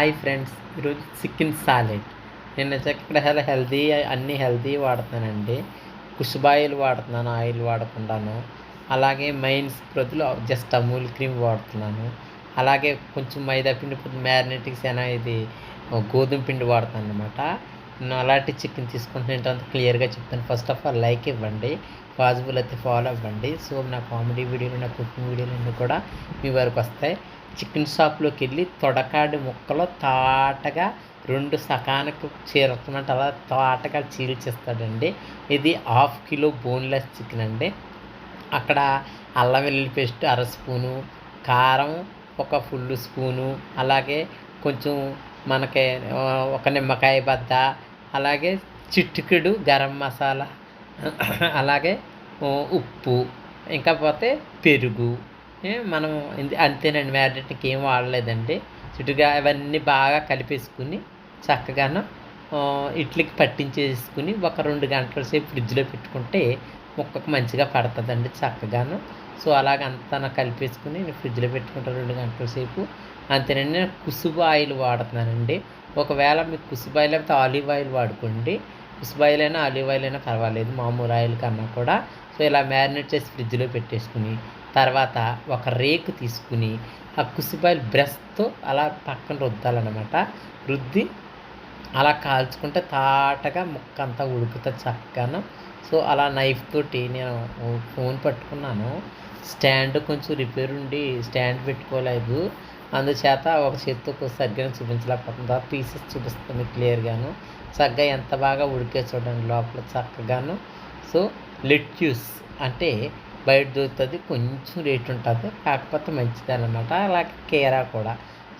Hi friends ఈరోజు chicken salad. నేను ఇక్కడ చాలా అన్ని హెల్దీ వాడుతున్నానండి. కుషుబాయిల్ వాడుతున్నాను ఆయిల్ వాడకుండాను. అలాగే మైన్స్ ప్రతులు జస్ట్ అమూల్ క్రీమ్ వాడుతున్నాను. అలాగే కొంచెం మైదా పిండి కొంచెం మ్యారినేటిక్స్ అయినా ఇది గోధుమ పిండి వాడుతాను అనమాట నేను అలాంటి చికెన్ తీసుకుంటున్నా అంత క్లియర్గా చెప్తాను. ఫస్ట్ ఆఫ్ ఆల్ లైక్ ఇవ్వండి పాజిబుల్ అయితే ఫాలో అవ్వండి. సో నా కామెడీ వీడియోలు నా కుకింగ్ వీడియోలు అన్నీ కూడా మీ వరకు వస్తాయి. చికెన్ షాప్లోకి వెళ్ళి తొడకాడి ముక్కలో తాటగా రెండు సకానికి చేరుతున్నట్టు అలా తాటగా చీల్చిస్తాడండి. ఇది హాఫ్ కిలో బోన్లెస్ చికెన్ అండి. అక్కడ అల్లం వెల్లుల్లి పేస్ట్ అర స్పూను కారం ఒక ఫుల్ స్పూను అలాగే కొంచెం మనకి ఒక నిమ్మకాయ బద్ద అలాగే చిటికెడు గరం మసాలా అలాగే ఉప్పు ఇంకా పోతే పెరుగు. మనం అంతేనండి. మ్యారినేట్కి ఏం వాడలేదండి. చుట్టుగా అవన్నీ బాగా కలిపేసుకుని చక్కగాను ఇడ్లీకి పట్టించేసుకుని ఒక రెండు గంటల సేపు ఫ్రిడ్జ్లో పెట్టుకుంటే ముక్కకు మంచిగా పడుతుందండి చక్కగాను. సో అలాగ అంతా కలిపేసుకుని నేను ఫ్రిడ్జ్లో పెట్టుకుంటాను రెండు గంటల సేపు. అంతేనండి నేను కుసుబు ఆయిల్ వాడుతున్నానండి. ఒకవేళ మీకు కుసుబు ఆయిల్ లేకపోతే ఆలివ్ ఆయిల్ వాడుకోండి. కుసుబు ఆయిల్ అయినా ఆలివ్ ఆయిల్ అయినా పర్వాలేదు మామూలు ఆయిల్ కన్నా కూడా. సో ఇలా మ్యారినేట్ చేసి ఫ్రిడ్జ్లో పెట్టేసుకుని తర్వాత ఒక రేకు తీసుకుని ఆ కుసుబాయిల్ బ్రష్తో అలా పక్కన రుద్దాలన్నమాట. రుద్ది అలా కాల్చుకుంటే తాటగా ముక్క అంతా ఉడుకుతుంది చక్కగాను సో అలా నైఫ్ తోటి నేను ఫోన్ పట్టుకున్నాను. స్టాండ్ కొంచెం రిపేర్ ఉండి స్టాండ్ పెట్టుకోలేదు. అందుచేత ఒక చేతితో సరిగ్గా చూపించలేకపోతుంది ఆ పీసెస్ చూపిస్తుంది క్లియర్గాను. చక్కగా ఎంత బాగా ఉడికే చూడండి లోపల చక్కగాను. సో లెట్యూస్ అంటే బయట దొరుకుతుంది కొంచెం రేట్ ఉంటుంది కాకపోతే మంచిది అనమాట అలాగే కేరా కూడా.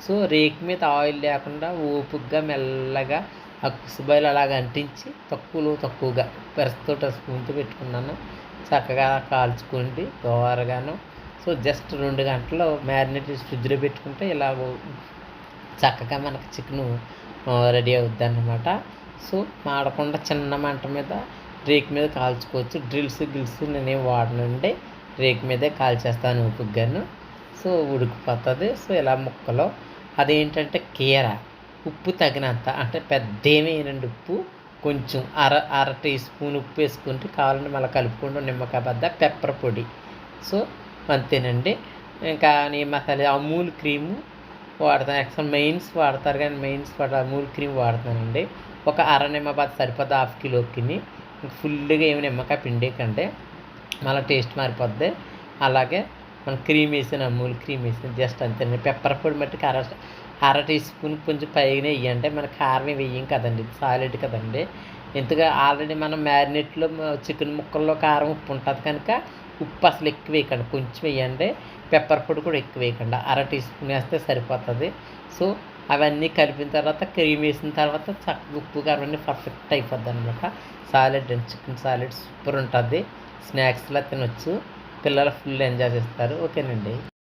సో రేక్ మీద ఆయిల్ లేకుండా ఓపుగ్గా మెల్లగా ఆ కుసుబాయిలు అలాగ అంటించి తక్కువలో తక్కువగా పెరస్తోట స్పూన్తో పెట్టుకున్నాను. చక్కగా కాల్చుకోండి దోరగాను. సో జస్ట్ రెండు గంటలు మ్యారినేట్ ఫ్రిడ్జ్లో పెట్టుకుంటే ఇలా చక్కగా మనకు చికెను రెడీ అవుద్ది అన్నమాట. సో మాడకుండా చిన్న మంట మీద రేక్ మీద కాల్చుకోవచ్చు. డ్రిల్స్ గిల్స్ నేనేం వాడనండి రేక్ మీదే కాల్చేస్తాను ఉప్పుగ్గాను సో ఉడికిపోతుంది. సో ఇలా ముక్కలో అదేంటంటే కీర ఉప్పు తగినంత అంటే పెద్ద ఏమేనండి వేయనండి ఉప్పు. కొంచెం అర అర టీ స్పూన్ ఉప్పు వేసుకుంటే కావాలంటే మళ్ళీ కలుపుకుంటూ నిమ్మకాయ బద్ద పెప్పర్ పొడి. సో అంతేనండి. ఇంకా నీ మసాలా అమూల్ క్రీము వాడతాను యాక్చువల్ మెయిన్స్ వాడతారు కానీ మెయిన్స్ వాడ అమూల్ క్రీమ్ వాడతానండి. ఒక అర నిమ్మపాత సరిపోద్ది హాఫ్ కిలోకిని. ఫుల్గా ఏమి నిమ్మకాయ పిండేకండి మళ్ళీ టేస్ట్ మారిపోద్ది. అలాగే మనం క్రీమ్ వేసిన అమూల్ క్రీమ్ వేసిన జస్ట్ అంతేనండి. పెప్పర్ పొడి మట్టుకు అర అర టీ స్పూన్ కొంచెం పైగానే వేయండి. మన కారం వేయం కదండి. సాలిడ్ కదండి. ఎందుకు ఆల్రెడీ మనం మ్యారినేట్లో చికెన్ ముక్కల్లో కారం ఉప్పు ఉంటుంది కనుక ఉప్పు అసలు ఎక్కువ వేయకండి. కొంచెం వేయండి. పెప్పర్ పొడి కూడా ఎక్కువ వేయకండి. అర టీ స్పూన్ వేస్తే సరిపోతుంది. సో అవన్నీ కలిపిన తర్వాత క్రీమ్ వేసిన తర్వాత చక్కగా ఉప్పు అవన్నీ పర్ఫెక్ట్ అయిపోద్ది అనమాట salad and chicken salad super ఉంటుంది. స్నాక్స్లా తినొచ్చు. పిల్లలు ఫుల్ ఎంజాయ్ చేస్తారు. ఓకేనండి.